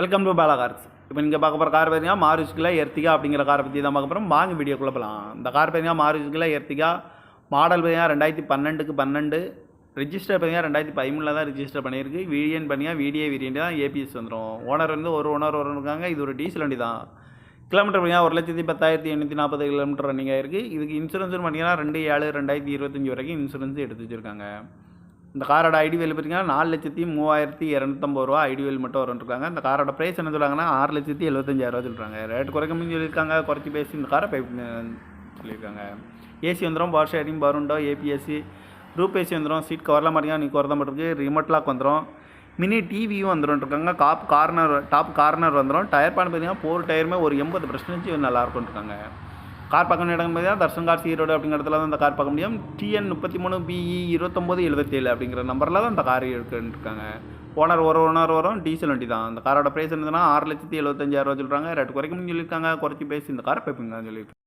Welcome to Bala cars இப்போ நீங்கள் பார்க்க போகிற கார் பார்த்தீங்கன்னா மாருஸ்கில் எர்த்திகா அப்படிங்கிற காரை பற்றி தான் பார்க்க போகிறோம் வாங்க வீடியோக்குள்ளே போகலாம் இந்த கார் பார்த்தீங்கன்னா மாருஸ்கில் எர்த்திகா மாடல் பார்த்தீங்கன்னா ரெண்டாயிரத்தி பன்னெண்டுக்கு பன்னெண்டு. ரிஜிஸ்டர் பார்த்தீங்கன்னா ரெண்டாயிரத்தி பதிமூணில் தான் ரிஜிஸ்டர் பண்ணியிருக்கு. வீடியன் பண்ணியா வீடியோ வேரியண்ட் தான் ஏபிஎஸ் வந்துடும் ஓனர் வந்து ஒரு ஓனர் ஒரு இருக்காங்க. இது ஒரு டீசல் வண்டி தான். கிலோமீட்டர் பார்த்தீங்கன்னா ஒரு லட்சத்தி பத்தாயிரத்தி எண்ணூற்றி நாற்பது கிலோமீட்டர் ரன்னிங் ஆயிருக்கு இதுக்கு இன்சூரன்ஸ் பார்த்தீங்கன்னா ரெண்டு ஏழு ரெண்டாயிரத்தி இருபத்தஞ்சி வரைக்கும் இன்சூரன்ஸ் எடுத்து வச்சுருக்காங்க. இந்த காரோட ஐடிவேல் பார்த்தீங்கன்னா நாலு லட்சத்தி மூவாயிரத்தி இரநூத்தம்பது ரூபா ஐடிவேல் மட்டும் வரும்ன்றாங்க இந்த காரோட ப்ரைஸ் என்ன சொல்கிறாங்கன்னா ஆறு லட்சத்தி எழுபத்தஞ்சாயிரரூவா சொல்கிறாங்க ரேட் குறைக்கணும்னு சொல்லியிருக்காங்க குறைச்சி பேசி இந்த காரை பை சொல்லியிருக்காங்க. ஏசி வந்துடும் பவர் ஷேரிங் பவருண்டோ ஏபிஎஸ்சி ரூப் ஏசி வந்துடும் சீட் கவர்லாம் மாட்டீங்க நீ குறத மட்டும் ரிமோட் லாக் வந்துடும் மினி டிவியும் வந்துடும் இருக்காங்க காப் கார்னர் டாப் கார்னர் வந்துடும் டயர் பான் பார்த்தீங்கன்னா ஃபோர் டயருமே ஒரு எண்பது பர்சன்டேஜ் நல்லா இருக்காங்க கார் பார்க்க இடம் பார்த்தீங்கன்னா தர்ஷன் கார் ஈரோடு அப்படிங்கிற இடத்துல தான் அந்த கார் பார்க்க முடியும். டிஎன் முப்பத்தி மூணு பிஇ இருபத்தொம்போது எழுபத்தேழு அப்படிங்கிற நம்பரில் தான் அந்த கார் இருக்குன்னு இருக்காங்க ஓனர் ஒரு ஓனர் வரும் டீசல் வண்டி தான். அந்த காரோட ப்ரைஸ் என்னதுன்னா ஆறு லட்சத்தி எழுபத்தஞ்சாயிரம் சொல்கிறாங்க ரேட் குறைக்கும் சொல்லியிருக்காங்க. குறைச்சி பேசி இந்த காரை பைப்புங்க சொல்லியிருக்காங்க.